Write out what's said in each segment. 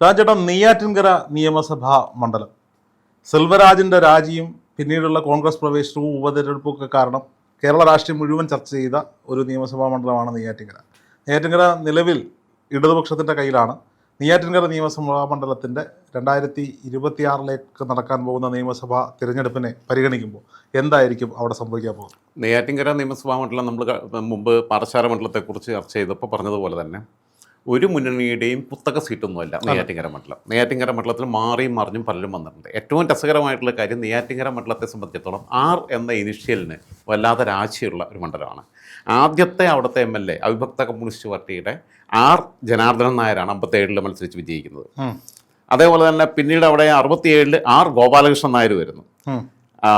രാജേട്ടാ നെയ്യാറ്റിൻകര നിയമസഭാ മണ്ഡലം. സെൽവരാജിന്റെ രാജിയും പിന്നീടുള്ള കോൺഗ്രസ് പ്രവേശനവും ഉപതെരഞ്ഞെടുപ്പൊക്കെ കാരണം കേരള രാഷ്ട്രീയം മുഴുവൻ ചർച്ച ചെയ്ത ഒരു നിയമസഭാ മണ്ഡലമാണ് നെയ്യാറ്റിൻകര. നെയ്യാറ്റിൻകര നിലവിൽ ഇടതുപക്ഷത്തിന്റെ കയ്യിലാണ്. നെയ്യാറ്റിൻകര നിയമസഭാ മണ്ഡലത്തിന്റെ രണ്ടായിരത്തി ഇരുപത്തിയാറിലേക്ക് നടക്കാൻ പോകുന്ന നിയമസഭാ തിരഞ്ഞെടുപ്പിനെ പരിഗണിക്കുമ്പോൾ എന്തായിരിക്കും അവിടെ സംഭവിക്കാൻ പോകുന്നത്? നെയ്യാറ്റിൻകര നിയമസഭാ മണ്ഡലം നമ്മൾ മുമ്പ് പാറശാല മണ്ഡലത്തെക്കുറിച്ച് ചർച്ച ചെയ്തപ്പോൾ പറഞ്ഞതുപോലെ തന്നെ ഒരു മുന്നണിയുടെയും പുസ്തക സീറ്റൊന്നുമല്ല നെയ്യാറ്റിങ്കര മണ്ഡലം. നെയ്യാറ്റിങ്കര മണ്ഡലത്തിൽ മാറിയും മറിഞ്ഞും പലരും വന്നിട്ടുണ്ട്. ഏറ്റവും രസകരമായിട്ടുള്ള കാര്യം നെയ്യാറ്റിങ്കര മണ്ഡലത്തെ സംബന്ധിച്ചിടത്തോളം ആർ എന്ന ഇനിഷ്യലിന് വല്ലാതെ രാശിയുള്ള ഒരു മണ്ഡലമാണ്. ആദ്യത്തെ അവിടുത്തെ എം എൽ എ അവിഭക്ത കമ്മ്യൂണിസ്റ്റ് പാർട്ടിയുടെ ആർ ജനാർദ്ദനൻ നായരാണ് അമ്പത്തേഴിൽ മത്സരിച്ച് വിജയിക്കുന്നത്. അതേപോലെ തന്നെ പിന്നീട് അവിടെ അറുപത്തിയേഴിൽ ആർ ഗോപാലകൃഷ്ണൻ നായർ വരുന്നു. ആ,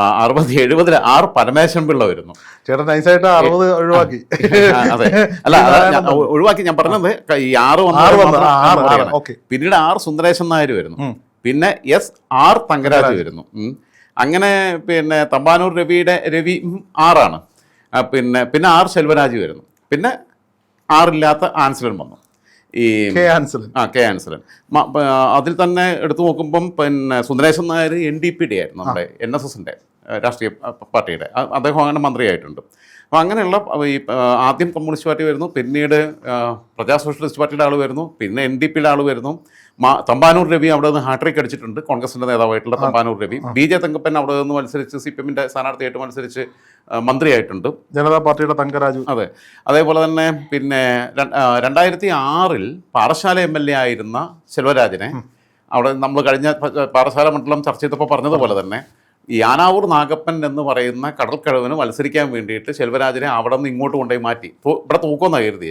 എഴുപതിൽ ആർ പരമേശ്വരൻ പിള്ള വരുന്നു. ചേട്ടൻ നൈസായിട്ട് അറുപത് ഒഴിവാക്കി. അതെ. അല്ല ഒഴിവാക്കി ഞാൻ പറഞ്ഞത് ഈ ആറ് വന്നു. പിന്നീട് ആർ സുന്ദരേശൻ നായർ വരുന്നു. പിന്നെ എസ് ആർ തങ്കരാജ് വരുന്നു. അങ്ങനെ പിന്നെ തമ്പാനൂർ രവിയുടെ രവി ആറാണ്. പിന്നെ പിന്നെ ആർ ശെൽവരാജ് വരുന്നു. പിന്നെ ആറില്ലാത്ത ആൻസലൻ വന്നു. ഈ കെ ആൻസലൻ. ആ കെ ആൻസലൻ. അതിൽ തന്നെ എടുത്തു നോക്കുമ്പം പിന്നെ Sundaresan Nair N D P D ആയിരുന്നു നമ്മുടെ എൻ എസ് എസിന്റെ രാഷ്ട്രീയ പാർട്ടിയുടെ. അദ്ദേഹം അങ്ങനെ മന്ത്രിയായിട്ടുണ്ട്. അപ്പോൾ അങ്ങനെയുള്ള ഈ ആദ്യം കമ്മ്യൂണിസ്റ്റ് പാർട്ടി വരുന്നു പിന്നീട് പ്രജാ സോഷ്യലിസ്റ്റ് പാർട്ടിയുടെ ആൾ വരുന്നു പിന്നെ എൻ ഡി പിയുടെ ആൾ വരുന്നു. മാ തമ്പാനൂർ രവി അവിടെ നിന്ന് ഹാട്രിക് അടിച്ചിട്ടുണ്ട് കോൺഗ്രസിന്റെ നേതാവായിട്ടുള്ള തമ്പാനൂർ രവി. ബി ജെ തങ്കപ്പൻ അവിടെ നിന്ന് മത്സരിച്ച് സി പി എമ്മിന്റെ സ്ഥാനാർത്ഥിയായിട്ട് മത്സരിച്ച് മന്ത്രിയായിട്ടുണ്ട്. ജനതാ പാർട്ടിയുടെ തങ്കരാജു. അതെ. അതേപോലെ തന്നെ പിന്നെ രണ്ടായിരത്തി ആറിൽ പാറശാല എം എൽ എ ആയിരുന്ന ശെൽവരാജിനെ അവിടെ നമ്മൾ കഴിഞ്ഞ പാറശാല മണ്ഡലം ചർച്ച ചെയ്തപ്പോൾ പറഞ്ഞതുപോലെ തന്നെ ഈ ആനാവൂർ നാഗപ്പൻ എന്ന് പറയുന്ന കടൽക്കടവിന് മത്സരിക്കാൻ വേണ്ടിയിട്ട് ശെൽവരാജനെ അവിടെ നിന്ന് ഇങ്ങോട്ട് കൊണ്ടുപോയി മാറ്റി. ഇവിടെ തൂക്കമെന്നാണ് കരുതി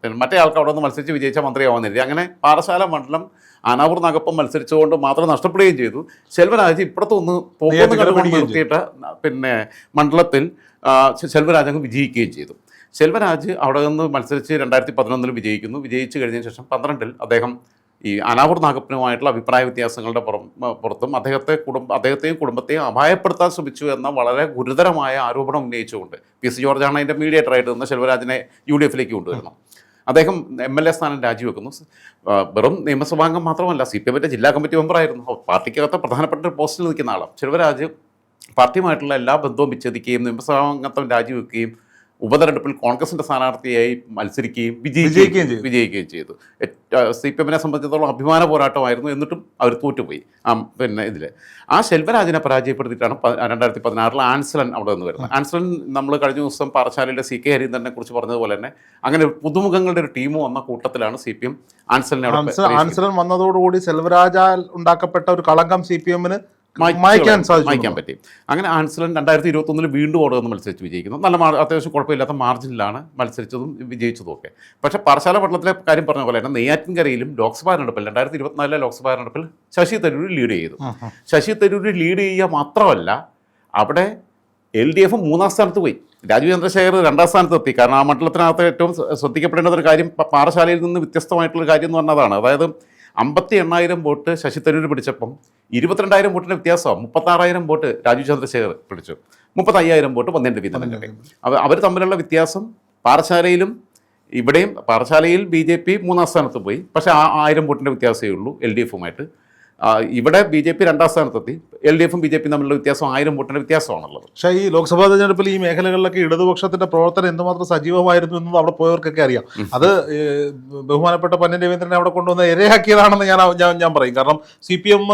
പിന്നെ മറ്റേ ആൾക്ക് അവിടെ നിന്ന് മത്സരിച്ച് വിജയിച്ച മന്ത്രിയാവുന്നില്ല. അങ്ങനെ പാറശാല മണ്ഡലം ആനാവൂർ നാഗപ്പൻ മത്സരിച്ചുകൊണ്ട് മാത്രം നഷ്ടപ്പെടുകയും ചെയ്തു. ശെൽവരാജ് ഇപ്പുറത്ത് ഒന്ന് നിർത്തിയിട്ട് പിന്നെ മണ്ഡലത്തിൽ ശെൽവരാജ് അങ്ങ് വിജയിക്കുകയും ചെയ്തു. ശെൽവരാജ് അവിടെ നിന്ന് മത്സരിച്ച് രണ്ടായിരത്തി പതിനൊന്നിൽ വിജയിക്കുന്നു. വിജയിച്ചു കഴിഞ്ഞതിന് ശേഷം പന്ത്രണ്ടിൽ അദ്ദേഹം ഈ അനാവൂർ നാഗപ്പനുമായിട്ടുള്ള അഭിപ്രായ വ്യത്യാസങ്ങളുടെ പുറം പുറത്തും അദ്ദേഹത്തെ കുടുംബ അദ്ദേഹത്തെയും കുടുംബത്തെയും അപായപ്പെടുത്താൻ ശ്രമിച്ചു എന്ന വളരെ ഗുരുതരമായ ആരോപണം ഉന്നയിച്ചുകൊണ്ട് പി സി ജോർജാണ് അതിന്റെ മീഡിയേറ്ററായിട്ട് നിന്ന് ശെൽവരാജിനെ യു ഡി എഫിലേക്ക് കൊണ്ടുവരുന്നു അദ്ദേഹം എം എൽ എ സ്ഥാനം രാജിവെക്കുന്നു. വെറും നിയമസഭാംഗം മാത്രമല്ല സി പി എമ്മിന്റെ ജില്ലാ കമ്മിറ്റി മെമ്പറായിരുന്നു പാർട്ടിക്കകത്ത് പ്രധാനപ്പെട്ട ഒരു പോസ്റ്റിൽ നിൽക്കുന്ന ആളാണ്. ശെൽവരാജ് പാർട്ടിയുമായിട്ടുള്ള എല്ലാ ബന്ധവും വിച്ഛേദിക്കുകയും നിയമസഭാംഗത്വം രാജിവെക്കുകയും ഉപതെരഞ്ഞെടുപ്പിൽ കോൺഗ്രസിന്റെ സ്ഥാനാർത്ഥിയായി മത്സരിക്കുകയും വിജയിക്കുകയും വിജയിക്കുകയും ചെയ്തു. വിജയിക്കുകയും ചെയ്തു സി പി എമ്മിനെ സംബന്ധിച്ചിടത്തോളം അഭിമാന പോരാട്ടമായിരുന്നു എന്നിട്ടും അവർ തോറ്റുപോയി ആ പിന്നെ ഇതിൽ ആ ശെൽവരാജിനെ പരാജയപ്പെടുത്തിയിട്ടാണ് രണ്ടായിരത്തി പതിനാറിൽ ആൻസലൻ അവിടെ നിന്ന് വരുന്നത് ആൻസലൻ നമ്മൾ കഴിഞ്ഞ ദിവസം പാറശാലയിലെ സി കെ ഹരീന്ദ്രനെ കുറിച്ച് പറഞ്ഞതുപോലെ തന്നെ അങ്ങനെ പുതുമുഖങ്ങളുടെ ഒരു ടീം വന്ന കൂട്ടത്തിലാണ് സി പി എം ആൻസലിനെ. ആൻസലൻ വന്നതോടുകൂടി സെൽവരാജാൽ ഉണ്ടാക്കപ്പെട്ട ഒരു കളങ്കം സി പി എമ്മിന് മായ്ക്കാൻ മായ്ക്കാൻ പറ്റി. അങ്ങനെ ആൻസലൻ രണ്ടായിരത്തി ഇരുപത്തൊന്നിൽ വീണ്ടും അവിടെ നിന്ന് മത്സരിച്ച് വിജയിക്കുന്നു. നല്ല അത്യാവശ്യം കുഴപ്പമില്ലാത്ത മാർജിനിലാണ് മത്സരിച്ചതും വിജയിച്ചതും ഒക്കെ. പക്ഷേ പാറശാല പട്ടണത്തിലെ കാര്യം പറഞ്ഞ പോലെ തന്നെ നെയ്യാറ്റിൻകരയിലും ലോക്സഭാ തെരഞ്ഞെടുപ്പിൽ രണ്ടായിരത്തി ഇരുപത്തിനാലിലെ ലോക്സഭാ തെരഞ്ഞെടുപ്പിൽ ശശി തരൂർ ലീഡ് ചെയ്തു. ശശി തരൂർ ലീഡ് ചെയ്യുക മാത്രമല്ല അവിടെ എൽ ഡി എഫ് മൂന്നാം സ്ഥാനത്ത് പോയി. രാജീവ് ചന്ദ്രശേഖർ രണ്ടാം സ്ഥാനത്ത് എത്തി കാരണം ആ മണ്ഡലത്തിനകത്ത് ഏറ്റവും ശ്ര- ശ്രദ്ധിക്കപ്പെടേണ്ട ഒരു കാര്യം പാറശാലയിൽ നിന്ന് വ്യത്യസ്തമായിട്ടുള്ള കാര്യം എന്ന് പറഞ്ഞതാണ്. അതായത് അമ്പത്തി എണ്ണായിരം വോട്ട് ശശി തരൂർ പിടിച്ചപ്പം ഇരുപത്തിരണ്ടായിരം വോട്ടിന്റെ വ്യത്യാസമാണ് മുപ്പത്താറായിരം വോട്ട് രാജീവ് ചന്ദ്രശേഖർ പിടിച്ചു. മുപ്പത്തയ്യായിരം വോട്ട് പന്ത്രണ്ട് വീതം അവർ അവർ തമ്മിലുള്ള വ്യത്യാസം പാറശാലയിലും ഇവിടെയും പാറശാലയിൽ ബി ജെ പി മൂന്നാം സ്ഥാനത്ത് പോയി. പക്ഷേ ആ ആയിരം വോട്ടിന്റെ വ്യത്യാസമേ ഉള്ളൂ എൽ ഡി എഫുമായിട്ട്. ഇവിടെ ബി ജെ പി രണ്ടാം സ്ഥാനത്തെത്തി. എൽ ഡി എഫും ബി ജെ പി തമ്മിലുള്ള വ്യത്യാസം ആയിരം വോട്ടിന്റെ വ്യത്യാസമാണുള്ളത്. പക്ഷേ ഈ ലോക്സഭാ തെരഞ്ഞെടുപ്പിൽ ഈ മേഖലകളിലൊക്കെ ഇടതുപക്ഷത്തിന്റെ പ്രവർത്തനം എന്തുമാത്രം സജീവമായിരുന്നു എന്നത് അവിടെ പോയവർക്കൊക്കെ അറിയാം. അത് ബഹുമാനപ്പെട്ട പന്നൻ രവീന്ദ്രനെ അവിടെ കൊണ്ടുവന്ന് ഇരയാക്കിയതാണെന്ന് ഞാൻ ഞാൻ ഞാൻ പറയും. കാരണം സി പി എം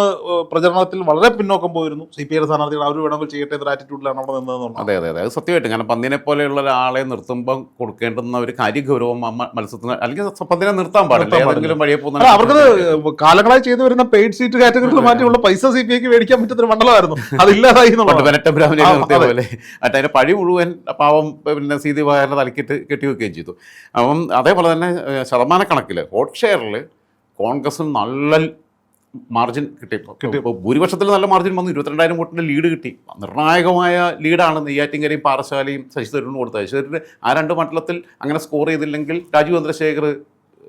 പ്രചരണത്തിൽ വളരെ പിന്നോക്കം പോയിരുന്നു. സി പി ഐയുടെ സ്ഥാനാർത്ഥികൾ അവർ വേണമെങ്കിൽ ചെയ്യട്ടെ എന്നൊരു ആറ്റിറ്റ്യൂഡിലാണ് അവിടെ നിന്നതെന്നുള്ളത് അതെ അതെ അതെ. അത് സത്യമായിട്ട്. കാരണം പന്നിനെ പോലെയുള്ള ഒരാളെ നിർത്തുമ്പോൾ കൊടുക്കേണ്ടുന്ന ഒരു കാര്യഗൗരവം മത്സരത്തിന് അല്ലെങ്കിൽ പന്നിനെ പന്തിനെ നിർത്താൻ പാടില്ല. അവർക്ക് പാടില്ല. ഏതെങ്കിലും വഴിയെ പോകുന്ന അവർക്ക് കാലങ്ങളായി ചെയ്തു വരുന്ന പെയ്ഡ് സീറ്റ് കാറ്റഗറിയിൽ മാറ്റിയുള്ള പൈസ സി പി ഐക്ക് മേടിക്കാൻ ഒരു മണ്ഡലമായിരുന്നു. അതില്ലാതായി അതിന്റെ പഴി മുഴുവൻ പാവം പിന്നെ സീതി വായരുടെ തലക്കിട്ട് കെട്ടിവെക്കുകയും ചെയ്തു. അപ്പം അതേപോലെ തന്നെ ശതമാനക്കണക്കിൽ വോട്ട് ഷെയറിൽ കോൺഗ്രസിന് നല്ല മാർജിൻ കിട്ടി. ഇപ്പോൾ ഭൂരിപക്ഷത്തിൽ നല്ല മാർജിൻ വന്നു. ഇരുപത്തിരണ്ടായിരം വോട്ടിന്റെ ലീഡ് കിട്ടി. നിർണായകമായ ലീഡാണ് നെയ്യാറ്റിൻകരയും പാറശാലയും ശശി തരൂരിനും കൊടുത്തത്. ശശി തരൂർ ആ രണ്ട് മണ്ഡലത്തിൽ അങ്ങനെ സ്കോർ ചെയ്തില്ലെങ്കിൽ രാജീവ് ചന്ദ്രശേഖർ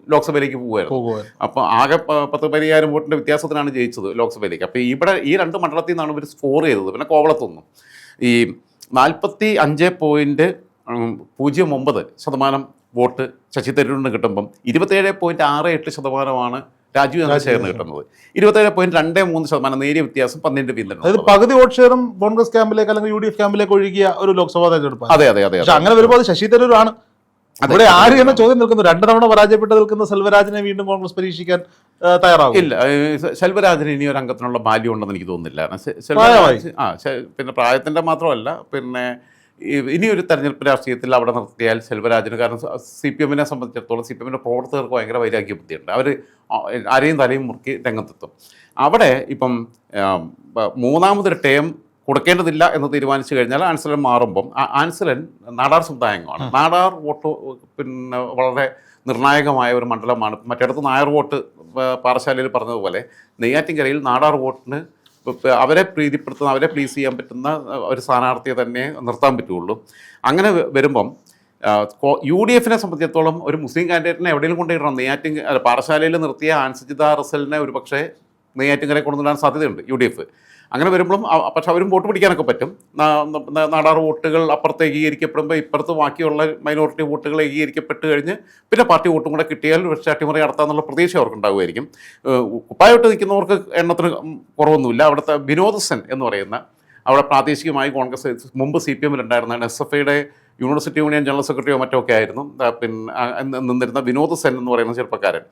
ലോക്സഭയിലേക്ക് പോകുമായിരുന്നു അപ്പോൾ ആകെ പത്ത് പതിനായിരം വോട്ടിന്റെ വ്യത്യാസത്തിനാണ് ജയിച്ചത് ലോക്സഭയിലേക്ക്. അപ്പോൾ ഇവിടെ ഈ രണ്ട് മണ്ഡലത്തിൽ നിന്നാണ് ഇവർ സ്കോർ ചെയ്തത്. പിന്നെ കോവളത്തൊന്നും ഈ നാൽപ്പത്തി അഞ്ച് പോയിന്റ് പൂജ്യം ഒമ്പത് ശതമാനം വോട്ട് ശശി തരൂരിന് കിട്ടുമ്പം ഇരുപത്തേഴ് പോയിന്റ് ആറ് എട്ട് ശതമാനമാണ് രാജീവ് ചന്ദ്രശേഖരന് കിട്ടുന്നത്. ഇരുപത്തേഴ് പോയിന്റ് രണ്ട് മൂന്ന് ശതമാനം നേരിയ വ്യത്യാസം പന്ത്രണ്ട് അതായത് പിന്തുണ പകുതി വോട്ട് ഷെയറും കോൺഗ്രസ് ക്യാമ്പിലേക്ക് അല്ലെങ്കിൽ യു ഡി എഫ് ക്യാമ്പിലേക്ക് ഒഴുകിയ ഒരു ലോക്സഭാ തെരഞ്ഞെടുപ്പ് അതെ അതെ അതെ അങ്ങനെ വരുമ്പോൾ ശശി തരൂരാണ് ഇവിടെ ആര് എന്ന ചോദ്യം നിൽക്കുന്നു. രണ്ടു തവണ പരാജയപ്പെട്ട് നിൽക്കുന്ന സെൽവരാജിനെ വീണ്ടും കോൺഗ്രസ് പരീക്ഷിക്കാൻ തയ്യാറാവും തയ്യാറാകും ഇല്ല സെൽവരാജിന് ഇനി ഒരു അംഗത്തിനുള്ള ബാല്യം ഉണ്ടെന്ന് എനിക്ക് തോന്നുന്നില്ല. ആ പിന്നെ പ്രായത്തിന്റെ മാത്രമല്ല പിന്നെ ഇനിയൊരു ഇനി ഒരു തെരഞ്ഞെടുപ്പ് രാഷ്ട്രീയത്തിൽ അവിടെ നിർത്തിയാൽ സെൽവരാജിന് കാരണം സി പി എമ്മിനെ സംബന്ധിച്ചിടത്തോളം സി പി എമ്മിന്റെ പ്രവർത്തകർക്ക് ഭയങ്കര വൈരാഗ്യ ബുദ്ധിയുണ്ട്. അവർ ആരെയും തലയും മുറുക്കി രംഗത്തെത്തും. അവിടെ ഇപ്പം മൂന്നാമതൊരു ടേം കൊടുക്കേണ്ടതില്ല എന്ന് തീരുമാനിച്ചു കഴിഞ്ഞാൽ ആൻസലൻ മാറുമ്പം ആൻസലൻ നാടാർ സമുദായങ്ങളാണ്. നാടാർ വോട്ട് പിന്നെ വളരെ നിർണായകമായ ഒരു മണ്ഡലമാണ്. മറ്റിടത്ത് നായർ വോട്ട് പാറശാലയിൽ പറഞ്ഞതുപോലെ നെയ്യാറ്റിൻകരയിൽ നാടാർ വോട്ടിന് അവരെ പ്രീതിപ്പെടുത്തുന്ന അവരെ പ്ലീസ് ചെയ്യാൻ പറ്റുന്ന ഒരു സ്ഥാനാർത്ഥിയെ തന്നെ നിർത്താൻ പറ്റുള്ളൂ അങ്ങനെ വരുമ്പം യു ഡി എഫിനെ സംബന്ധിച്ചിടത്തോളം ഒരു മുസ്ലിം കാൻഡിഡേറ്റിനെ എവിടെയെങ്കിലും കൊണ്ടുവരണം. നെയ്യാറ്റിൻ പാറശാലയിൽ നിർത്തിയ ആൻസജിത റസലിനെ ഒരു പക്ഷേ നെയ്യാറ്റിൻകരയെ കൊണ്ടുവരാൻ സാധ്യതയുണ്ട് യു ഡി എഫ്. അങ്ങനെ വരുമ്പോഴും പക്ഷെ അവരും വോട്ട് പിടിക്കാനൊക്കെ പറ്റും. നാടാർ വോട്ടുകൾ അപ്പുറത്ത് ഏകീകരിക്കപ്പെടുമ്പോൾ ഇപ്പുറത്ത് ബാക്കിയുള്ള മൈനോറിറ്റി വോട്ടുകൾ ഏകീകരിക്കപ്പെട്ട് കഴിഞ്ഞ് പിന്നെ പാർട്ടി വോട്ടും കൂടെ കിട്ടിയാൽ പക്ഷേ അട്ടിമറി നടത്താമെന്നുള്ള പ്രതീക്ഷ അവർക്ക് ഉണ്ടാകുമായിരിക്കും കുപ്പായോട്ട് നിൽക്കുന്നവർക്ക് എണ്ണത്തിന് കുറവൊന്നുമില്ല. അവിടുത്തെ വിനോദസൻ എന്ന് പറയുന്ന അവിടെ പ്രാദേശികമായി കോൺഗ്രസ് മുമ്പ് സി പി എമ്മിലുണ്ടായിരുന്ന എസ് എഫ് ഐയുടെ യൂണിവേഴ്സിറ്റി യൂണിയൻ ജനറൽ സെക്രട്ടറിയോ മറ്റോ ഒക്കെ ആയിരുന്നു. പിന്നെ നിന്നിരുന്ന വിനോദ് സെൻ എന്ന് പറയുന്ന ചെറുപ്പക്കാരൻ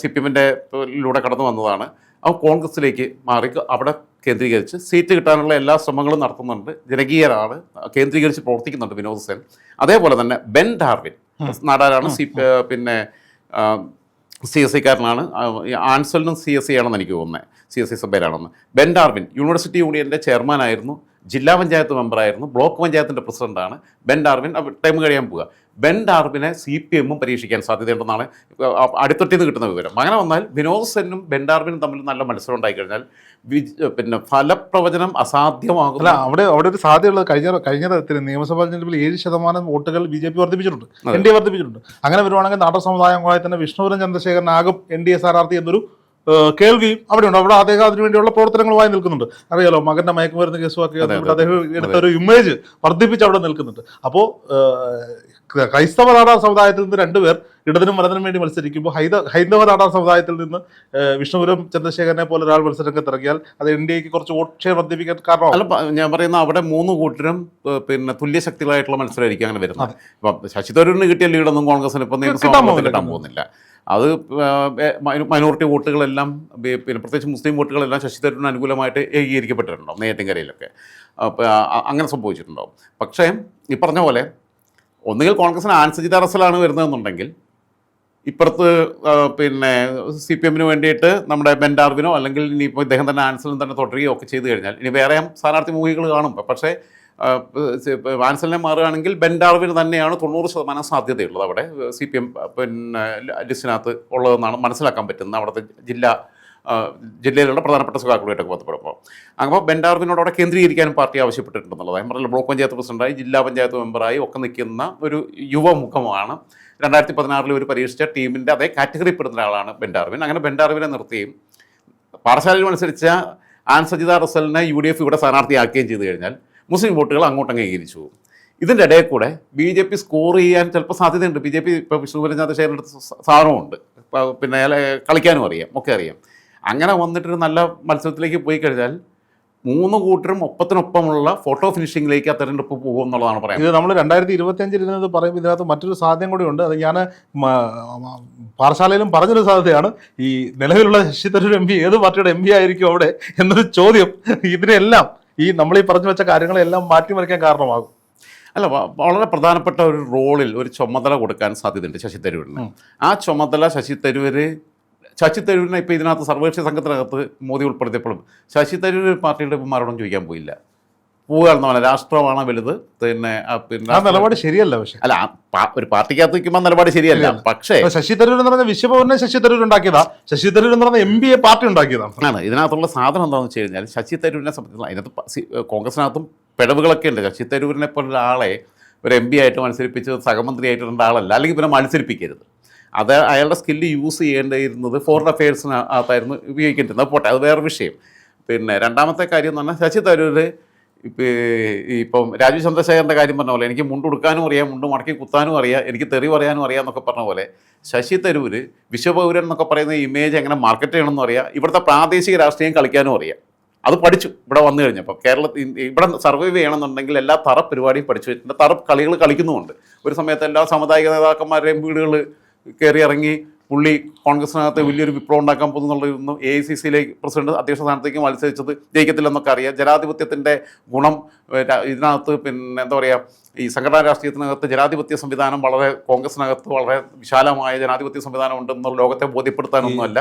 സി പി എമ്മിന്റെ ലൂടെ കടന്നു വന്നതാണ്. അവൻ കോൺഗ്രസിലേക്ക് മാറി അവിടെ കേന്ദ്രീകരിച്ച് സീറ്റ് കിട്ടാനുള്ള എല്ലാ ശ്രമങ്ങളും നടത്തുന്നുണ്ട്. ജനകീയരാണ് കേന്ദ്രീകരിച്ച് പ്രവർത്തിക്കുന്നുണ്ട് വിനോദ് സെൻ അതേപോലെ തന്നെ ബെൻ ഡാർവിൻ നാടാരാണ് സി പിന്നെ സി എസ് സിക്കാരനാണ്. ആൻസലിനും സി എസ് സി ആണെന്ന് എനിക്ക് തോന്നുന്നത് സി എസ് സി സഭയിലാണെന്ന്. ബെൻ ഡാർവിൻ യൂണിവേഴ്സിറ്റി യൂണിയന്റെ ചെയർമാനായിരുന്നു. ജില്ലാ പഞ്ചായത്ത് മെമ്പറായിരുന്നു. ബ്ലോക്ക് പഞ്ചായത്തിന്റെ പ്രസിഡന്റാണ് ബെൻ ഡാർവിൻ. ടൈം കഴിയാൻ പോവുക. ബെൻ ഡാർവിനെ സി പി എമ്മും പരീക്ഷിക്കാൻ സാധ്യതയുണ്ടെന്നാണ് അടുത്തൊട്ടിന്ന് കിട്ടുന്ന വിവരം. അങ്ങനെ വന്നാൽ വിനോദ് സെന്നും ബെൻ ഡാർവിനും തമ്മിൽ നല്ല മത്സരം ഉണ്ടായി കഴിഞ്ഞാൽ വിജ- പിന്നെ ഫലപ്രവചനം അല്ല അസാധ്യമാകുന്ന അവിടെ അവിടെ ഒരു സാധ്യതയുള്ളത് കഴിഞ്ഞ കഴിഞ്ഞ തരത്തിൽ നിയമസഭാ തെരഞ്ഞെടുപ്പിൽ ഏഴ് ശതമാനം വോട്ടുകൾ ബി ജെ പി വർദ്ധിപ്പിച്ചിട്ടുണ്ട്. എൻ ഡി എ വർദ്ധിപ്പിച്ചിട്ടുണ്ട്. അങ്ങനെ വരുവാണെങ്കിൽ നാടൻ കൂടെ തന്നെ വിഷ്ണുപുരം ചന്ദ്രശേഖരനാകും എൻ ഡി എ സ്ഥാനാർത്ഥി എന്നൊരു കേൾവിയും അവിടെയുണ്ട് അവിടെ അദ്ദേഹം അതിനുവേണ്ടിയുള്ള പ്രവർത്തനങ്ങളുമായി നിൽക്കുന്നുണ്ട്. അറിയാലോ മകന്റെ മയക്കുമരുന്ന് കേസുമാക്കി അദ്ദേഹം എടുത്ത ഒരു ഇമേജ് വർദ്ധിപ്പിച്ച് അവിടെ നിൽക്കുന്നുണ്ട്. അപ്പോൾ ക്രൈസ്തവ നാടാർ സമുദായത്തിൽ നിന്ന് രണ്ടുപേർ ഇടതിനും വലതിനും വേണ്ടി മത്സരിക്കുമ്പോൾ ഹൈദ ഹൈന്ദവ നാടാർ സമുദായത്തിൽ നിന്ന് വിഷ്ണുപുരം ചന്ദ്രശേഖരനെ പോലെ ഒരാൾ മത്സരരംഗത്ത് ഇറങ്ങിയാൽ അത് എൻ ഡി എക്ക് കുറച്ച് വോട്ട് ഷെയർ വർദ്ധിപ്പിക്കാൻ കാരണം അല്ല ഞാൻ പറയുന്ന അവിടെ മൂന്ന് കൂട്ടരും പിന്നെ തുല്യ ശക്തികളായിട്ടുള്ള മത്സരമായിരിക്കും അങ്ങനെ വരുന്നത്. ഇപ്പം ശശി തരൂരിന് കിട്ടിയ ലീഡൊന്നും കോൺഗ്രസിന് ഇപ്പം കിട്ടാൻ പോകുന്നില്ല. അത് മൈനോറിറ്റി വോട്ടുകളെല്ലാം പിന്നെ പ്രത്യേകിച്ച് മുസ്ലിം വോട്ടുകളെല്ലാം ശശി തരൂരിന് അനുകൂലമായിട്ട് ഏകീകരിക്കപ്പെട്ടിട്ടുണ്ടാവും നെയ്യാറ്റിൻകരയിലൊക്കെ അങ്ങനെ സംഭവിച്ചിട്ടുണ്ടാവും. പക്ഷേ ഈ പറഞ്ഞ പോലെ ഒന്നുകിൽ കോൺഗ്രസിന് ആൻസജിത റസലാണ് വരുന്നതെന്നുണ്ടെങ്കിൽ ഇപ്പുറത്ത് പിന്നെ സി പി എമ്മിന് വേണ്ടിയിട്ട് നമ്മുടെ ബെൻഡാർവിനോ അല്ലെങ്കിൽ ഇനിയിപ്പോൾ ഇദ്ദേഹം തന്നെ ആൻസലും തന്നെ തുടരുകയോ ഒക്കെ ചെയ്തു കഴിഞ്ഞാൽ ഇനി വേറെ സ്ഥാനാർത്ഥി മൂവികൾ കാണും. പക്ഷേ ആൻസലിനെ മാറുകയാണെങ്കിൽ ബെൻഡാർവിന് തന്നെയാണ് തൊണ്ണൂറ് ശതമാനം സാധ്യതയുള്ളത് അവിടെ. സി പി എം പിന്നെ ലിസ്റ്റിനകത്ത് ഉള്ളതെന്നാണ് മനസ്സിലാക്കാൻ പറ്റുന്നത്. അവിടുത്തെ ജില്ലാ ജില്ലയിലുള്ള പ്രധാനപ്പെട്ട സഖാക്കളുമായിട്ടൊക്കെ ബന്ധപ്പെടുമ്പോൾ അപ്പോൾ ബെൻഡാർവിനോട് അവിടെ കേന്ദ്രീകരിക്കാനും പാർട്ടി ആവശ്യപ്പെട്ടിട്ടുണ്ടെന്നുള്ളത്. ഞാൻ ബ്ലോക്ക് പഞ്ചായത്ത് പ്രസിഡന്റായി ജില്ലാ പഞ്ചായത്ത് മെമ്പറായി ഒക്കെ നിൽക്കുന്ന ഒരു യുവമുഖമാണ്. രണ്ടായിരത്തി പതിനാറിൽ ഒരു പരീക്ഷിച്ച ടീമിന്റെ അതേ കാറ്റഗറി പെടുന്ന ഒരാളാണ് ബെൻഡാർവിൻ അങ്ങനെ ബെൻഡാർവിനെ നിർത്തിയും പാറശാലയിൽ മത്സരിച്ച ആൻ സജിത റസലിനെ യു ഡി എഫ് ഇവിടെ സ്ഥാനാർത്ഥിയാക്കുകയും ചെയ്തു കഴിഞ്ഞാൽ മുസ്ലിം വോട്ടുകൾ അങ്ങോട്ട് അംഗീകരിച്ചു. ഇതിന്റെ ഇടയിൽ കൂടെ ബി ജെ പി സ്കോർ ചെയ്യാൻ ചിലപ്പോൾ സാധ്യതയുണ്ട്. ബി ജെ പി ഇപ്പോൾ വിഷ്ണു അടുത്ത് സ- സാധനമുണ്ട്. പിന്നെ കളിക്കാനും അറിയാം ഒക്കെ അറിയാം. അങ്ങനെ വന്നിട്ടൊരു നല്ല മത്സരത്തിലേക്ക് പോയി കഴിഞ്ഞാൽ മൂന്ന് കൂട്ടരും ഒപ്പത്തിനൊപ്പമുള്ള ഫോട്ടോ ഫിനിഷിങ്ങിലേക്ക് ആ തെരഞ്ഞെടുപ്പ് പോകും എന്നുള്ളതാണ് പറയുന്നത് ഇത് നമ്മൾ രണ്ടായിരത്തി ഇരുപത്തി അഞ്ചിൽ ഇരുന്നത് പറയുമ്പോൾ ഇതിനകത്ത് മറ്റൊരു സാധ്യം കൂടി ഉണ്ട്. അത് ഞാൻ പാഠശാലയിലും പറഞ്ഞൊരു സാധ്യതയാണ്. ഈ നിലവിലുള്ള ശശി തരൂർ എം പി ഏത് പാർട്ടിയുടെ എം പി ആയിരിക്കും അവിടെ എന്നൊരു ചോദ്യം. ഇതിനെല്ലാം ഈ നമ്മൾ ഈ പറഞ്ഞു വെച്ച കാര്യങ്ങളെല്ലാം മാറ്റിമറിക്കാൻ കാരണമാകും. അല്ല വളരെ പ്രധാനപ്പെട്ട ഒരു റോളിൽ ഒരു ചുമതല കൊടുക്കാൻ സാധ്യതയുണ്ട് ശശി തരൂരിന്. ആ ചുമതല ശശി തരൂര് ശശി തരൂരിനെ ഇപ്പോൾ ഇതിനകത്ത് സർവകക്ഷി സംഘത്തിനകത്ത് മോദി ഉൾപ്പെടുത്തിയപ്പോഴും ശശി തരൂർ പാർട്ടിയുടെ ഇപ്പന്മാരോടും ചോദിക്കാൻ പോയില്ല. പോവുക എന്നല്ല രാഷ്ട്രമാണ് വലുത്. പിന്നെ പിന്നെ ആ നിലപാട് ശരിയല്ല പക്ഷേ. അല്ല ഒരു പാർട്ടിക്കകത്ത് നിൽക്കുമ്പോൾ നിലപാട് ശരിയല്ല. പക്ഷേ ഇപ്പൊ ശശി തരൂർ എന്ന് പറഞ്ഞ വിശ്വഭവനെ ശശി തരൂർ ഉണ്ടാക്കിയതാ. ശശി തരൂർ എന്ന് പറഞ്ഞ എം പി എ പാർട്ടി ഉണ്ടാക്കിയതാണ്. ആണ് ഇതിനകത്തുള്ള സാധനം എന്താണെന്ന് വെച്ച് കഴിഞ്ഞാൽ ശശി തരൂരിനെ സംബന്ധിച്ചുള്ള അതിനകത്ത് കോൺഗ്രസിനകത്തും പിഴവുകളൊക്കെ ഉണ്ട്. ശശി തരൂരിനെ പോലുള്ള ആളെ ഒരു എം പി ആയിട്ട് മത്സരിപ്പിച്ച് സഹമന്ത്രി ആയിട്ട് ആളല്ല അല്ലെങ്കിൽ പിന്നെ മത്സരിപ്പിക്കരുത്. അത് അയാളുടെ സ്കില്ല് യൂസ് ചെയ്യേണ്ടിയിരുന്നത് ഫോറിൻ അഫയേഴ്സിന് അകത്തായിരുന്നു ഉപയോഗിക്കേണ്ടിരുന്നത്. പോട്ടെ അത് വേറെ വിഷയം. പിന്നെ രണ്ടാമത്തെ കാര്യം എന്ന് പറഞ്ഞാൽ ശശി തരൂർ ഇപ്പം രാജീവ് ചന്ദ്രശേഖരന്റെ കാര്യം പറഞ്ഞ പോലെ എനിക്ക് മുണ്ട് ഉടുക്കാനും അറിയാം മുണ്ട് മടക്കി കുത്താനും അറിയാം എനിക്ക് തെറി പറയാനും അറിയാം എന്നൊക്കെ പറഞ്ഞ പോലെ ശശി തരൂര് വിശ്വപൗരൻ എന്നൊക്കെ പറയുന്ന ഇമേജ് എങ്ങനെ മാർക്കറ്റ് ചെയ്യണമെന്നും അറിയാം ഇവിടുത്തെ പ്രാദേശിക രാഷ്ട്രീയം കളിക്കാനും അറിയാം. അത് പഠിച്ചു ഇവിടെ വന്നു കഴിഞ്ഞപ്പോൾ കേരളത്തിൽ ഇവിടെ സർവൈവ് ചെയ്യണമെന്നുണ്ടെങ്കിൽ എല്ലാ തറ പരിപാടിയും പഠിച്ചു വെച്ചിട്ടുണ്ട്. തറ കളികൾ കളിക്കുന്നുമുണ്ട്. ഒരു സമയത്ത് എല്ലാ സാമുദായിക നേതാക്കന്മാരുടെയും വീടുകൾ കയറി ഇറങ്ങി പുള്ളി കോൺഗ്രസിനകത്ത് വലിയൊരു വിപ്ലവം ഉണ്ടാക്കാൻ പോകുന്നുള്ളതായിരുന്നു എ ഐ സി സിയിലേക്ക് പ്രസിഡന്റ് അധ്യക്ഷ സ്ഥാനത്തേക്ക് മത്സരിച്ചത് ജയിക്കത്തില്ലെന്നൊക്കെ അറിയാം. ജനാധിപത്യത്തിന്റെ ഗുണം ഇതിനകത്ത് പിന്നെ എന്താ പറയുക ഈ സംഘടനാ രാഷ്ട്രീയത്തിനകത്ത് ജനാധിപത്യ സംവിധാനം വളരെ കോൺഗ്രസിനകത്ത് വളരെ വിശാലമായ ജനാധിപത്യ സംവിധാനം ഉണ്ടെന്നുള്ള ലോകത്തെ ബോധ്യപ്പെടുത്താനൊന്നുമല്ല.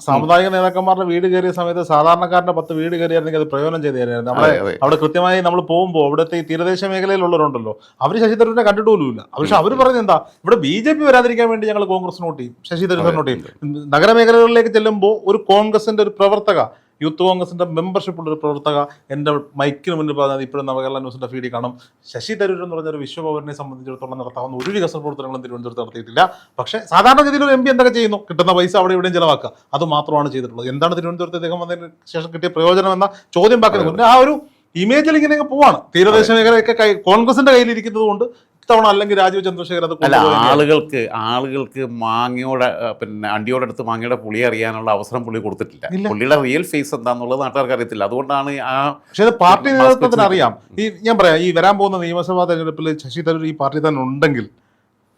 സാമുദായിക നേതാക്കന്മാരുടെ വീട് കയറിയ സമയത്ത് സാധാരണക്കാരന്റെ പത്ത് വീട് കയറിയായിരുന്നെങ്കിൽ അത് പ്രയോജനം ചെയ്തായിരുന്നു നമ്മളെ. അവിടെ കൃത്യമായി നമ്മൾ പോകുമ്പോൾ ഇവിടുത്തെ ഈ തീരദേശ മേഖലയിലുള്ളവരുണ്ടല്ലോ അവർ ശശി തരൂരിനെ കണ്ടിട്ട് പക്ഷെ അവർ പറയുന്നത് എന്താ? ഇവിടെ ബി ജെ പി വരാതിരിക്കാൻ വേണ്ടി ഞങ്ങൾ കോൺഗ്രസ് നോട്ടി ചെയ്യും ശശി തരൂരിന് ചെയ്യും. നഗരമേഖലകളിലേക്ക് ചെല്ലുമ്പോൾ ഒരു കോൺഗ്രസിന്റെ ഒരു പ്രവർത്തക യൂത്ത് കോൺഗ്രസിന്റെ മെമ്പർഷിപ്പ് ഉള്ള ഒരു പ്രവർത്തക എന്റെ മൈക്കിന് മുന്നിൽ പറഞ്ഞത് ഇപ്പോഴും നവകേരള ന്യൂസിന്റെ ഫീഡിൽ കാണും. ശശി തരൂർ എന്ന് പറഞ്ഞ ഒരു വിശ്വഭവനെ സംബന്ധിച്ചിടത്തോളം നടത്താവുന്ന ഒരു വികസന പ്രവർത്തനങ്ങളും തിരുവനന്തപുരത്ത് നടത്തിയിട്ടില്ല. പക്ഷേ സാധാരണഗതിയിൽ ഒരു എം പി എന്തൊക്കെ ചെയ്യുന്നു? കിട്ടുന്ന പൈസ അവിടെ ഇവിടെയും ചിലവാക്കുക. അത് മാത്രമാണ് ചെയ്തിട്ടുള്ളത്. എന്താണ് തിരുവനന്തപുരത്ത് അദ്ദേഹം വന്നതിന് ശേഷം കിട്ടിയ പ്രയോജനം എന്ന ചോദ്യം ബാക്കി ആ ഒരു ഇമേജിൽ ഇങ്ങനെയൊക്കെ പോവാണ്. തീരദേശ മേഖലയൊക്കെ കോൺഗ്രസിന്റെ കയ്യിലിരിക്കുന്നത് കൊണ്ട് ഇത്തവണ അല്ലെങ്കിൽ രാജീവ് ചന്ദ്രശേഖർ അത് അല്ല ആളുകൾക്ക് ആളുകൾക്ക് മാങ്ങയുടെ പിന്നെ അണ്ടിയോടെ അടുത്ത് മാങ്ങയുടെ പുളി അറിയാനുള്ള അവസരം പുള്ളി കൊടുത്തിട്ടില്ല. പുള്ളിയുടെ റിയൽ ഫേസ് എന്താണെന്നുള്ളത് നാട്ടുകാർക്ക് അറിയത്തില്ല. അതുകൊണ്ടാണ് ആ പക്ഷേ അത് പാർട്ടി നേതൃത്വത്തിന് അറിയാം. ഈ ഞാൻ പറയാം ഈ വരാൻ പോകുന്ന നിയമസഭാ തെരഞ്ഞെടുപ്പിൽ ശശി തരൂർ ഈ പാർട്ടി തന്നെ ഉണ്ടെങ്കിൽ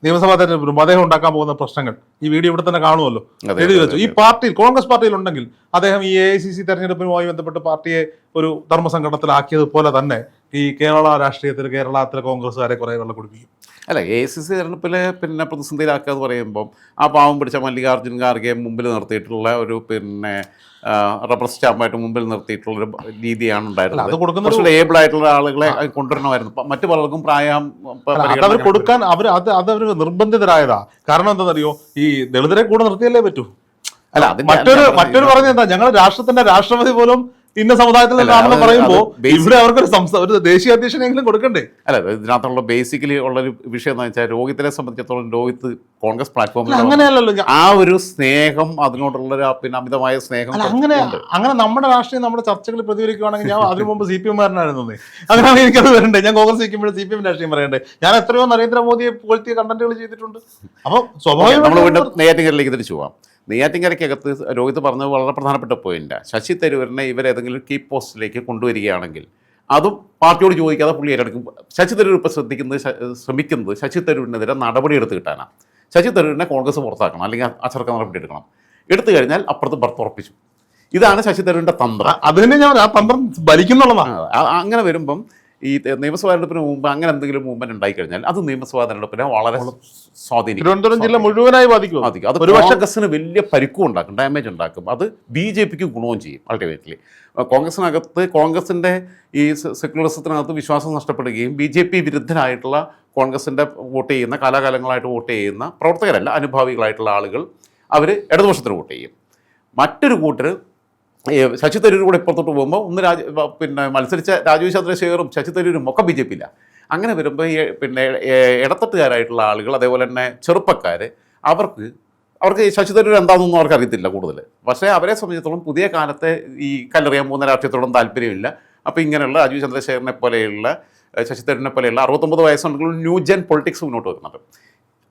നിയമസഭാ തെരഞ്ഞെടുപ്പിലും അദ്ദേഹം ഉണ്ടാക്കാൻ പോകുന്ന പ്രശ്നങ്ങൾ ഈ വീഡിയോ ഇവിടെ തന്നെ കാണുമല്ലോ. എഴുതി വെച്ചു. ഈ. പാർട്ടിയിൽ കോൺഗ്രസ് പാർട്ടിയിൽ ഉണ്ടെങ്കിൽ അദ്ദേഹം ഈ എ ഐ സി സി തെരഞ്ഞെടുപ്പിനുമായി ബന്ധപ്പെട്ട് പാർട്ടിയെ ഒരു ധർമ്മസംഘടനത്തിലാക്കിയതുപോലെ തന്നെ ഈ കേരള രാഷ്ട്രീയത്തിൽ കേരളത്തിലെ കോൺഗ്രസ്സുകാരെ കുറേ വെള്ളം കുടിപ്പിക്കും. അല്ല എ സി സി തെരഞ്ഞെടുപ്പിൽ പിന്നെ പ്രതിസന്ധിയിലാക്കുക എന്ന് പറയുമ്പം ആ പാവം പിടിച്ച മല്ലികാർജുൻ ഖാർഗെ മുമ്പിൽ നിർത്തിയിട്ടുള്ള ഒരു പിന്നെ റബ്ബർ സ്റ്റാമ്പായിട്ട് മുമ്പിൽ നിർത്തിയിട്ടുള്ള ഒരു രീതിയാണ് ഉണ്ടായിരുന്നത്. അത് കൊടുക്കുന്ന ഏബിൾ ആയിട്ടുള്ള ആളുകളെ കൊണ്ടുവരണമായിരുന്നു. മറ്റു പലർക്കും പ്രായം അവർ കൊടുക്കാൻ അവർ അത് അത് അവർ നിർബന്ധിതരായതാ. കാരണം എന്താണെന്നറിയോ? ഈ ദളിതരെ കൂടെ നിർത്തിയല്ലേ പറ്റൂ? അല്ല മറ്റൊരു മറ്റൊരു പറഞ്ഞ എന്താ ഞങ്ങൾ രാഷ്ട്രത്തിന്റെ രാഷ്ട്രപതി പോലും ഇന്ന സമുദായത്തിൽ അല്ല, പറയുമ്പോൾ ഇവിടെ അവർക്കൊരു സംസ്ഥാന ഒരു ദേശീയ അധ്യക്ഷനെങ്കിലും കൊടുക്കണ്ടേ? അല്ല ഇതിനകത്തുള്ള ബേസിക്കലി ഉള്ള ഒരു വിഷയം എന്ന് വെച്ചാൽ രോഹിത്തിനെ സംബന്ധിച്ചിടത്തോളം രോഹിത്ത് കോൺഗ്രസ് പ്ലാറ്റ്ഫോമിൽ അങ്ങനെയല്ലല്ലോ. ആ ഒരു സ്നേഹം അതിനോടുള്ള ഒരു പിന്നെ അമിതമായ സ്നേഹം അങ്ങനെ അങ്ങനെ നമ്മുടെ രാഷ്ട്രീയം നമ്മുടെ ചർച്ചകളിൽ പ്രതികരിക്കുകയാണെങ്കിൽ ഞാൻ അതിനു മുമ്പ് സി പി എമ്മാരനായിരുന്നേ അങ്ങനെയാണ് എനിക്കത് വരണ്ടേ. ഞാൻ കോൺഗ്രസ് നിൽക്കുമ്പോഴും സി പി എം രാഷ്ട്രീയം പറയണ്ടേ. ഞാൻ എത്രയോ നരേന്ദ്രമോദിയെ പുകഴ്ത്തിയ കണ്ടന്റുകൾ ചെയ്തിട്ടുണ്ട്. അപ്പോൾ നമ്മൾ സ്വാഭാവികമായിട്ടും വീണ്ടും നെയ്യാറ്റിൻകരയിലേക്ക് തിരിച്ചു പോവാം. നെയ്യാറ്റിൻകരയ്ക്കകത്ത് രോഹിത് പറഞ്ഞത് വളരെ പ്രധാനപ്പെട്ട പോയിന്റാണ് ശശി തരൂരിനെ ഇവരേതെങ്കിലും കീ പോസ്റ്റിലേക്ക് കൊണ്ടുവരികയാണെങ്കിൽ അതും പാർട്ടിയോട് ചോദിക്കാതെ പുള്ളി ഏറ്റെടുക്കും. ശശി തരൂർ ഇപ്പോൾ ശ്രദ്ധിക്കുന്നത് ശ്രമിക്കുന്നത് ശശി തരൂരിനെതിരെ നടപടി എടുത്ത് കിട്ടാനാണ് ശശി തരൂരിനെ കോൺഗ്രസ് പുറത്താക്കണം അല്ലെങ്കിൽ അച്ചടക്ക നടപടി എടുക്കണം. എടുത്തു കഴിഞ്ഞാൽ അപ്പുറത്ത് ബർത്ത് ഉറപ്പിച്ചു. ഇതാണ് ശശി തരൂരിന്റെ തന്ത്രം. അത് തന്നെ ഞാൻ ആ തന്ത്രം ഭരിക്കുന്നുള്ളതാണ് അങ്ങനെ വരുമ്പം ഈ നിയമസഭാ തെരഞ്ഞെടുപ്പിന് മുമ്പ് അങ്ങനെ എന്തെങ്കിലും മൂവ്മെന്റ് ഉണ്ടായി കഴിഞ്ഞാൽ അത് നിയമസഭാ തെരഞ്ഞെടുപ്പിനെ വളരെ സ്വാധീനിക്കും. തിരുവനന്തപുരം ജില്ല മുഴുവനായി ബാധിക്കും ബാധിക്കും. അത് ഒരു കോൺഗ്രസിന് വലിയ പരിക്കും ഉണ്ടാക്കും ഡാമേജ് ഉണ്ടാക്കും. അത് ബി ജെ പിക്ക് ഗുണവും ചെയ്യും അൾട്ടിമേറ്റ്ലി കോൺഗ്രസിനകത്ത് കോൺഗ്രസിന്റെ ഈ സെക്യുലറിസത്തിനകത്ത് വിശ്വാസം നഷ്ടപ്പെടുകയും ബി ജെ പി വിരുദ്ധനായിട്ടുള്ള കോൺഗ്രസിന്റെ വോട്ട് ചെയ്യുന്ന കാലാകാലങ്ങളായിട്ട് വോട്ട് ചെയ്യുന്ന പ്രവർത്തകരല്ല അനുഭാവികളായിട്ടുള്ള ആളുകൾ അവർ ഇടതുപക്ഷത്തിന് വോട്ട് ചെയ്യും. മറ്റൊരു കൂട്ടർ ഈ ശശി തരൂർ കൂടെ ഇപ്പുറത്തോട്ട് പോകുമ്പോൾ ഒന്ന് രാജ പിന്നെ മത്സരിച്ച രാജീവ് ചന്ദ്രശേഖറും ശശി തരൂരും ഒക്കെ ബി ജെ പിയില്ല അങ്ങനെ വരുമ്പോൾ ഈ പിന്നെ ഇടത്തട്ടുകാരായിട്ടുള്ള ആളുകൾ അതേപോലെ തന്നെ ചെറുപ്പക്കാർ അവർക്ക് അവർക്ക് ശശി തരൂർ എന്താണെന്നൊന്നും അവർക്ക് അറിയത്തില്ല കൂടുതൽ. പക്ഷേ അവരെ സംബന്ധിച്ചിടത്തോളം പുതിയ കാലത്തെ ഈ കല്ലെറിയാൻ പോകുന്ന രാഷ്ട്രീയത്തോടും താല്പര്യമില്ല. അപ്പോൾ ഇങ്ങനെയുള്ള രാജീവ് ചന്ദ്രശേഖരനെ പോലെയുള്ള ശശി തരൂരിനെ പോലെയുള്ള അറുപത്തൊമ്പത് വയസ്സുണ്ടെങ്കിലും ന്യൂ ജെൻ പൊളിറ്റിക്സ് മുന്നോട്ട് വെക്കുന്നുണ്ട്.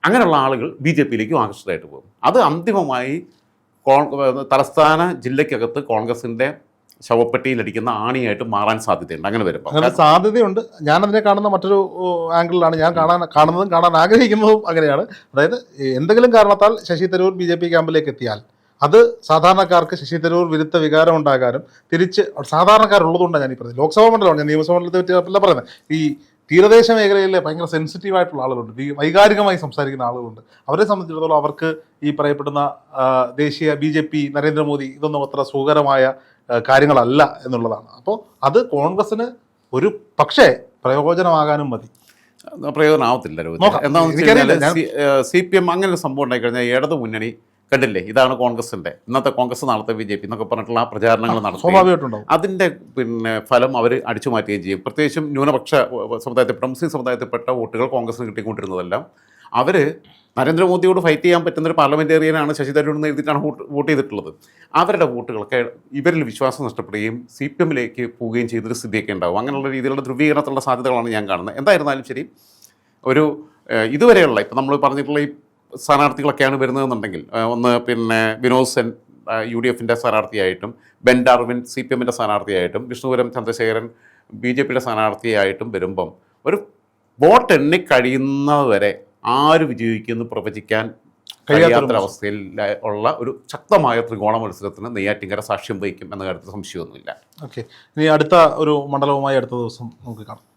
അങ്ങനെയുള്ള ആളുകൾ ബി ജെ പിയിലേക്കും ആകർഷിതരായിട്ട് പോകും. അത് അന്തിമമായി തലസ്ഥാന ജില്ലയ്ക്കകത്ത് കോൺഗ്രസിന്റെ ശവപ്പെട്ടിയിൽ അടിക്കുന്ന ആണിയായിട്ട് മാറാൻ സാധ്യതയുണ്ട്. അങ്ങനെ വരുമ്പോൾ അങ്ങനെ സാധ്യതയുണ്ട്. ഞാൻ അതിനെ കാണുന്ന മറ്റൊരു ആംഗിളിലാണ് ഞാൻ കാണാൻ കാണുന്നതും കാണാൻ ആഗ്രഹിക്കുന്നതും അങ്ങനെയാണ്. അതായത് എന്തെങ്കിലും കാരണത്താൽ Shashi Tharoor B J P ക്യാമ്പിലേക്ക് എത്തിയാൽ അത് സാധാരണക്കാർക്ക് ശശി തരൂർ വിരുദ്ധ വികാരം ഉണ്ടാകാനും തിരിച്ച് സാധാരണക്കാരുള്ളതുകൊണ്ടാണ് ഞാൻ ഈ പറഞ്ഞത്. ലോക്സഭാ മണ്ഡലമാണ്. ഞാൻ നിയമസഭാ മണ്ഡലത്തെ പറ്റി അല്ല പറയുന്നത്. ഈ തീരദേശ മേഖലയിലെ ഭയങ്കര സെൻസിറ്റീവ് ആയിട്ടുള്ള ആളുകളുണ്ട്. ഈ വൈകാരികമായി സംസാരിക്കുന്ന ആളുകളുണ്ട്. അവരെ സംബന്ധിച്ചിടത്തോളം അവർക്ക് ഈ പറയപ്പെടുന്ന ദേശീയ ബി ജെ പി നരേന്ദ്രമോദി ഇതൊന്നും അത്ര സുഖകരമായ കാര്യങ്ങളല്ല എന്നുള്ളതാണ്. അപ്പോൾ അത് കോൺഗ്രസ്സിന് ഒരു പക്ഷേ പ്രയോജനമാകാനും മതി. പ്രയോജനമാവത്തില്ല. എന്താണെന്ന് വെച്ച് കഴിഞ്ഞാൽ സി പി എം അങ്ങനെ ഒരു സംഭവം ഉണ്ടായിക്കഴിഞ്ഞാൽ ഇടത് മുന്നണി കണ്ടില്ലേ? ഇതാണ് കോൺഗ്രസിന്റെ. ഇന്നത്തെ കോൺഗ്രസ് നാളത്തെ ബി ജെ പി എന്നൊക്കെ പറഞ്ഞിട്ടുള്ള ആ പ്രചാരണങ്ങൾ നടത്തും അതിന്റെ പിന്നെ ഫലം അവർ അടിച്ചു മാറ്റുകയും ചെയ്യും. പ്രത്യേകിച്ചും ന്യൂനപക്ഷ സമുദായത്തിൽപ്പെട്ട മുസ്ലിം സമുദായത്തിൽപ്പെട്ട വോട്ടുകൾ കോൺഗ്രസിന് കിട്ടിക്കൊണ്ടിരുന്നതെല്ലാം അവർ നരേന്ദ്രമോദിയോട് ഫൈറ്റ് ചെയ്യാൻ പറ്റുന്ന ഒരു പാർലമെന്റേറിയനാണ് ശശി തരൂർ എന്ന് എഴുതിയിട്ടാണ് വോട്ട് വോട്ട് ചെയ്തിട്ടുള്ളത്. അവരുടെ വോട്ടുകളൊക്കെ ഇവരിൽ വിശ്വാസം നഷ്ടപ്പെടുകയും സി പി എമ്മിലേക്ക് പോവുകയും ചെയ്തൊരു സ്ഥിതിയൊക്കെ ഉണ്ടാവും. അങ്ങനെയുള്ള രീതിയിലുള്ള ധ്രുവീകരണത്തിലുള്ള സാധ്യതകളാണ് ഞാൻ കാണുന്നത്. എന്തായിരുന്നാലും ശരി ഒരു ഇതുവരെയുള്ള ഇപ്പം നമ്മൾ പറഞ്ഞിട്ടുള്ള ഈ സ്ഥാനാർത്ഥികളൊക്കെയാണ് വരുന്നതെന്നുണ്ടെങ്കിൽ ഒന്ന് പിന്നെ വിനോദ് സെൻ യു ഡി എഫിന്റെ സ്ഥാനാർത്ഥിയായിട്ടും ബെൻ ഡാർവിൻ സി പി എമ്മിന്റെ സ്ഥാനാർത്ഥിയായിട്ടും വിഷ്ണുപുരം ചന്ദ്രശേഖരൻ ബി ജെ പിയുടെ സ്ഥാനാർത്ഥിയായിട്ടും വരുമ്പം ഒരു വോട്ട് എണ്ണി കഴിയുന്നതുവരെ ആര് വിജയിക്കുമെന്ന് പ്രവചിക്കാൻ കഴിയാത്തൊരവസ്ഥയിൽ ഉള്ള ഒരു ശക്തമായ ത്രികോണ മത്സരത്തിന് നെയ്യാറ്റിങ്കര സാക്ഷ്യം വഹിക്കും എന്ന കാര്യത്തിൽ സംശയമൊന്നുമില്ല. ഓക്കെ. ഇനി അടുത്ത ഒരു മണ്ഡലവുമായി അടുത്ത ദിവസം നമുക്ക് കാണാം.